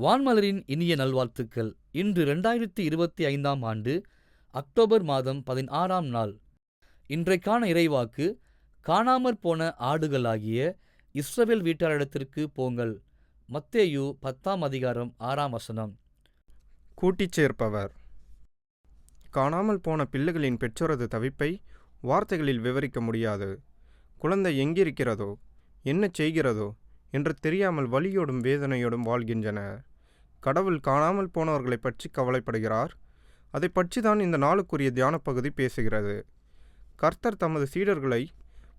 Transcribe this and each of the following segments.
வான்மலரின் இனிய நல்வாழ்த்துக்கள். இன்று ரெண்டாயிரத்தி இருபத்தி ஐந்தாம் ஆண்டு அக்டோபர் மாதம் பதினாறாம் நாள். இன்றைக்கான இறைவாக்கு காணாமற் போன ஆடுகளாகிய இஸ்ரவேல் வீட்டாரிடத்திற்கு போங்கள். மத்தேயு பத்தாம் அதிகாரம் ஆறாம் வசனம். கூட்டிச் சேர்ப்பவர். காணாமல் போன பிள்ளைகளின் பெற்றோரது தவிப்பை வார்த்தைகளில் விவரிக்க முடியாது. குழந்தை எங்கிருக்கிறதோ? என்ன செய்கிறதோ? என்று தெரியாமல் வலியோடும் வேதனையோடும் வாழ்கின்றனர் கடவுள் காணாமல் போனவர்களைப் பற்றி கவலைப்படுகிறார். அதை பற்றி தான் இந்த நாளுக்குரிய தியான பகுதி பேசுகிறது. கர்த்தர் தமது சீடர்களை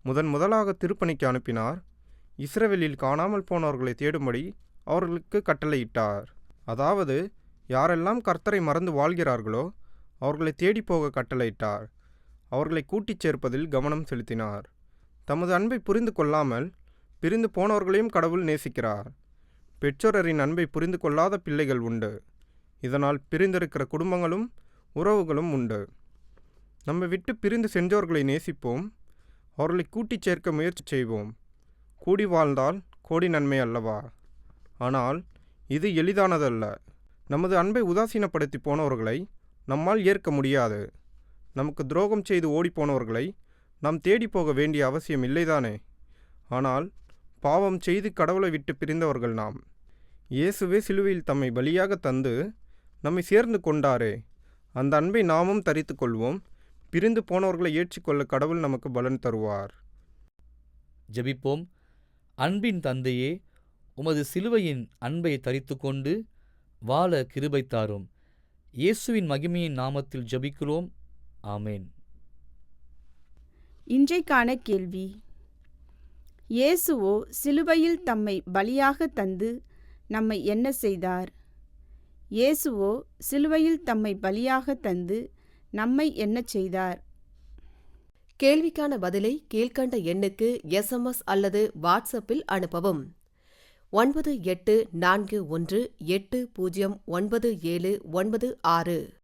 முதன் முதலாக திருப்பணிக்கு அனுப்பினார். இஸ்ரவேலில் காணாமல் போனவர்களை தேடும்படி அவர்களுக்கு கட்டளையிட்டார். அதாவது யாரெல்லாம் கர்த்தரை மறந்து வாழ்கிறார்களோ அவர்களை தேடி போக கட்டளையிட்டார். அவர்களை கூட்டிச் சேர்ப்பதில் கவனம் செலுத்தினார். தமது அன்பை புரிந்து கொள்ளாமல் பிரிந்து போனவர்களையும் கடவுள் நேசிக்கிறார். பெற்றோரரின் அன்பை புரிந்து கொள்ளாத பிள்ளைகள் உண்டு. இதனால் பிரிந்திருக்கிற குடும்பங்களும் உறவுகளும் உண்டு. நம்ம விட்டு பிரிந்து சென்றோர்களை நேசிப்போம். அவர்களை கூட்டிச் சேர்க்க முயற்சி செய்வோம். கூடி வாழ்ந்தால் கோடி நன்மை அல்லவா? ஆனால் இது எளிதானதல்ல. நமது அன்பை உதாசீனப்படுத்தி போனவர்களை நம்மால் ஏற்க முடியாது. நமக்கு துரோகம் செய்து ஓடிப்போனவர்களை நாம் தேடி போக வேண்டிய அவசியம் இல்லைதானே? ஆனால் பாவம் செய்து கடவுளை விட்டு பிரிந்தவர்கள் நாம். இயேசுவே சிலுவையில் தம்மை பலியாக தந்து நம்மை சேர்ந்து கொண்டாரே. அந்த அன்பை நாமும் தரித்து கொள்வோம். பிரிந்து போனவர்களை ஏற்றிக்கொள்ள கடவுள் நமக்கு பலன் தருவார். ஜெபிப்போம். அன்பின் தந்தையே உமது சிலுவையின் அன்பை தரித்துக்கொண்டு வாழ கிருபை தாரும். இயேசுவின் மகிமையின் நாமத்தில் ஜெபிக்கிறோம். ஆமேன். இன்றைக்கான கேள்வி இயேசுவோ சிலுவையில் தம்மை பலியாக தந்து நம்மை என்ன செய்தார்? இயேசுவோ சிலுவையில் தம்மை பலியாக தந்து நம்மை என்ன செய்தார்? கேள்விக்கான பதிலை கீழ்க்கண்ட எண்ணுக்கு எஸ்எம்எஸ் அல்லது வாட்ஸ்அப்பில் அனுப்பவும். ஒன்பது எட்டு நான்கு ஒன்று எட்டு பூஜ்ஜியம் ஒன்பது ஏழு ஒன்பது ஆறு.